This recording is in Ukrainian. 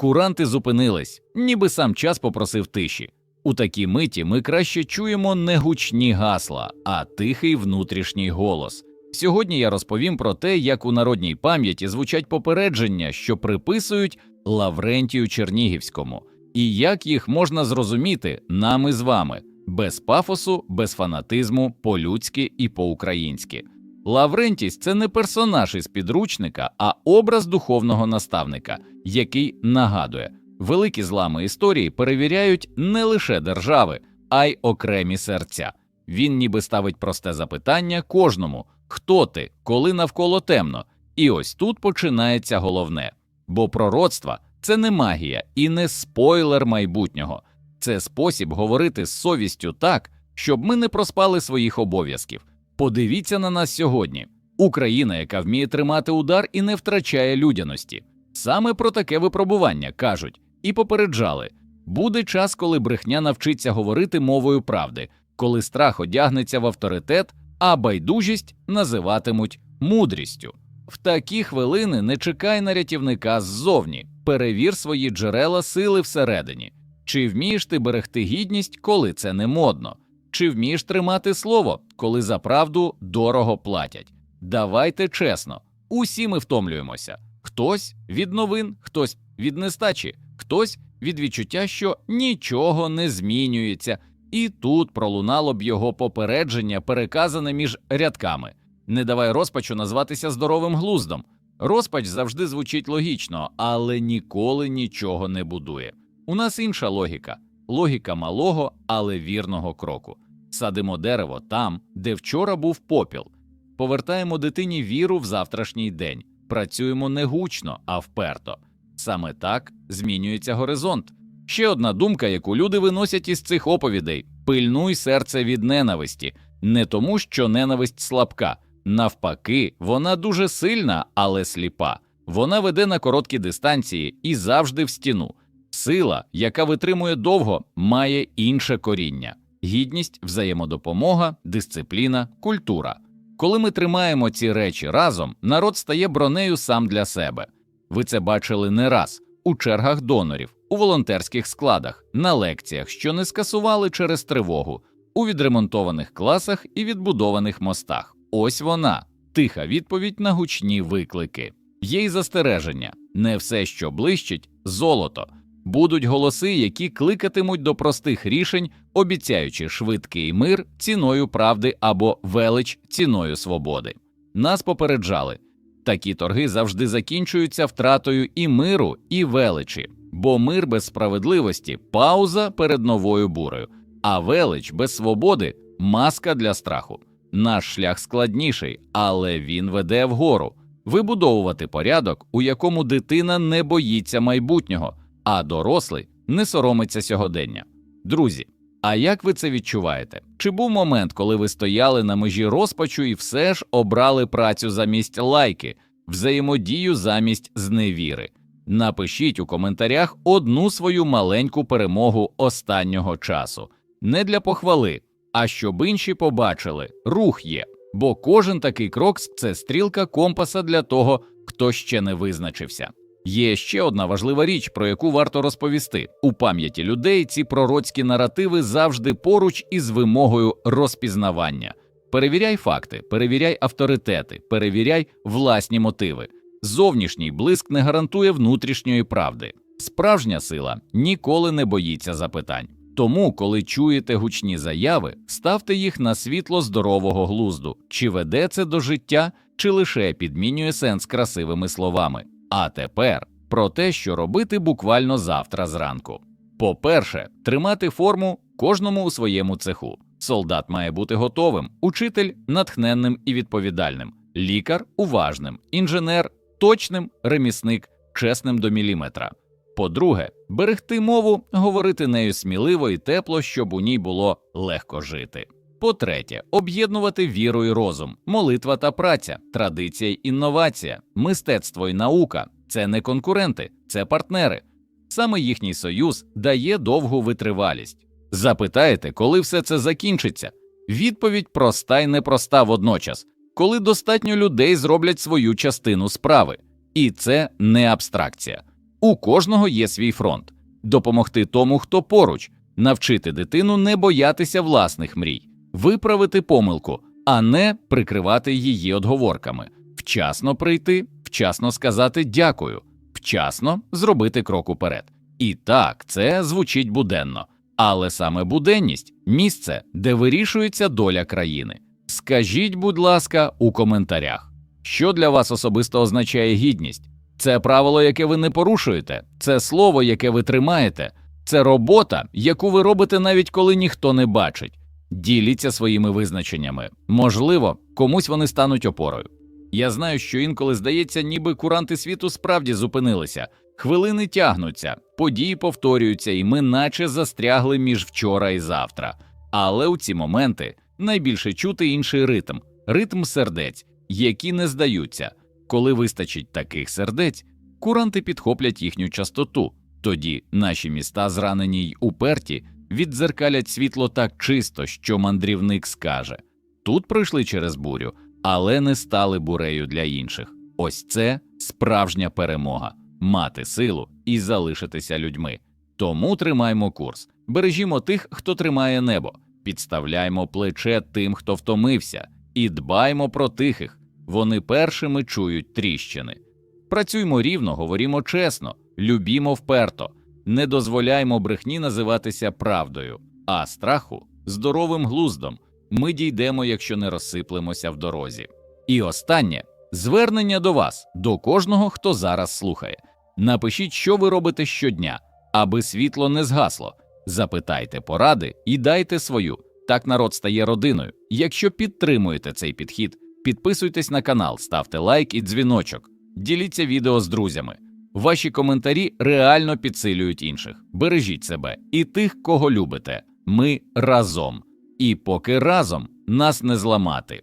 Куранти зупинились, ніби сам час попросив тиші. У такій миті ми краще чуємо не гучні гасла, а тихий внутрішній голос. Сьогодні я розповім про те, як у народній пам'яті звучать попередження, що приписують Лаврентію Чернігівському, і як їх можна зрозуміти нами з вами без пафосу, без фанатизму, по-людськи і по-українськи. Лаврентість це не персонаж із підручника, а образ духовного наставника, який нагадує, великі злами історії перевіряють не лише держави, а й окремі серця. Він ніби ставить просте запитання кожному: хто ти, коли навколо темно? І ось тут починається головне. Бо пророцтва це не магія і не спойлер майбутнього, це спосіб говорити з совістю так, щоб ми не проспали своїх обов'язків. Подивіться на нас сьогодні. Україна, яка вміє тримати удар і не втрачає людяності. Саме про таке випробування кажуть і попереджали. Буде час, коли брехня навчиться говорити мовою правди, коли страх одягнеться в авторитет, а байдужість називатимуть мудрістю. В такі хвилини не чекай на рятівника ззовні, перевір свої джерела сили всередині. Чи вмієш ти берегти гідність, коли це не модно? Чи вмієш тримати слово, коли за правду дорого платять? Давайте чесно, усі ми втомлюємося. Хтось від новин, хтось від нестачі, хтось від відчуття, що нічого не змінюється, і тут пролунало б його попередження, переказане між рядками. Не давай розпачу назватися здоровим глуздом. Розпач завжди звучить логічно, але ніколи нічого не будує. У нас інша логіка логіка малого, але вірного кроку. Садимо дерево там, де вчора був попіл, повертаємо дитині віру в завтрашній день, працюємо не гучно, а вперто. Саме так змінюється горизонт. Ще одна думка, яку люди виносять із цих оповідей: пильнуй серце від ненависті, не тому, що ненависть слабка. Навпаки, вона дуже сильна, але сліпа. Вона веде на короткі дистанції і завжди в стіну. Сила, яка витримує довго, має інше коріння: гідність, взаємодопомога, дисципліна, культура. Коли ми тримаємо ці речі разом, народ стає бронею сам для себе. Ви це бачили не раз у чергах донорів, у волонтерських складах, на лекціях, що не скасували через тривогу, у відремонтованих класах і відбудованих мостах. Ось вона, тиха відповідь на гучні виклики. Є й застереження: не все, що блищить, золото. Будуть голоси, які кликатимуть до простих рішень, обіцяючи швидкий мир ціною правди або велич ціною свободи. Нас попереджали. Такі торги завжди закінчуються втратою і миру, і величі, бо мир без справедливості пауза перед новою бурею, а велич без свободи маска для страху. Наш шлях складніший, але він веде вгору вибудовувати порядок, у якому дитина не боїться майбутнього, а дорослий не соромиться сьогодення. Друзі, а як ви це відчуваєте? Чи був момент, коли ви стояли на межі розпачу і все ж обрали працю замість лайки, взаємодію замість зневіри? Напишіть у коментарях одну свою маленьку перемогу останнього часу, не для похвали, а щоб інші побачили, рух є, бо кожен такий крок це стрілка компаса для того, хто ще не визначився. Є ще одна важлива річ, про яку варто розповісти у пам'яті людей. Ці пророцькі наративи завжди поруч із вимогою розпізнавання. Перевіряй факти, перевіряй авторитети, перевіряй власні мотиви. Зовнішній блиск не гарантує внутрішньої правди. Справжня сила ніколи не боїться запитань. Тому, коли чуєте гучні заяви, ставте їх на світло здорового глузду, чи веде це до життя, чи лише підмінює сенс красивими словами. А тепер про те, що робити буквально завтра зранку. По-перше, тримати форму кожному у своєму цеху. Солдат має бути готовим, учитель натхненним і відповідальним, лікар уважним, інженер точним, ремісник чесним до міліметра. По-друге, берегти мову, говорити нею сміливо і тепло, щоб у ній було легко жити. По-третє, об'єднувати віру і розум, молитва та праця, традиція й інновація, мистецтво і наука це не конкуренти, це партнери. Саме їхній союз дає довгу витривалість. Запитаєте, коли все це закінчиться? Відповідь проста й непроста водночас, коли достатньо людей зроблять свою частину справи, і це не абстракція. У кожного є свій фронт, допомогти тому, хто поруч, навчити дитину не боятися власних мрій, виправити помилку, а не прикривати її отговорками, вчасно прийти, вчасно сказати дякую, вчасно зробити крок уперед. І так, це звучить буденно, але саме буденність місце, де вирішується доля країни. Скажіть, будь ласка, у коментарях, що для вас особисто означає гідність? Це правило, яке ви не порушуєте, це слово, яке ви тримаєте, це робота, яку ви робите навіть коли ніхто не бачить. Діліться своїми визначеннями. Можливо, комусь вони стануть опорою. Я знаю, що інколи здається, ніби куранти світу справді зупинилися, хвилини тягнуться, події повторюються, і ми наче застрягли між вчора і завтра. Але у ці моменти найбільше чути інший ритм ритм сердець, які не здаються. Коли вистачить таких сердець, куранти підхоплять їхню частоту. Тоді наші міста, зранені й уперті, віддзеркалять світло так чисто, що мандрівник скаже тут пройшли через бурю, але не стали бурею для інших. Ось це справжня перемога мати силу і залишитися людьми. Тому тримаймо курс, бережімо тих, хто тримає небо, підставляймо плече тим, хто втомився, і дбаймо про тихих. Вони першими чують тріщини. Працюймо рівно, говорімо чесно, любімо вперто, не дозволяймо брехні називатися правдою, а страху здоровим глуздом. Ми дійдемо, якщо не розсиплемося в дорозі. І останнє звернення до вас, до кожного, хто зараз слухає. Напишіть, що ви робите щодня, аби світло не згасло. Запитайте поради і дайте свою. Так народ стає родиною. Якщо підтримуєте цей підхід, підписуйтесь на канал, ставте лайк і дзвіночок, діліться відео з друзями. Ваші коментарі реально підсилюють інших. Бережіть себе і тих, кого любите. Ми разом. І поки разом нас не зламати.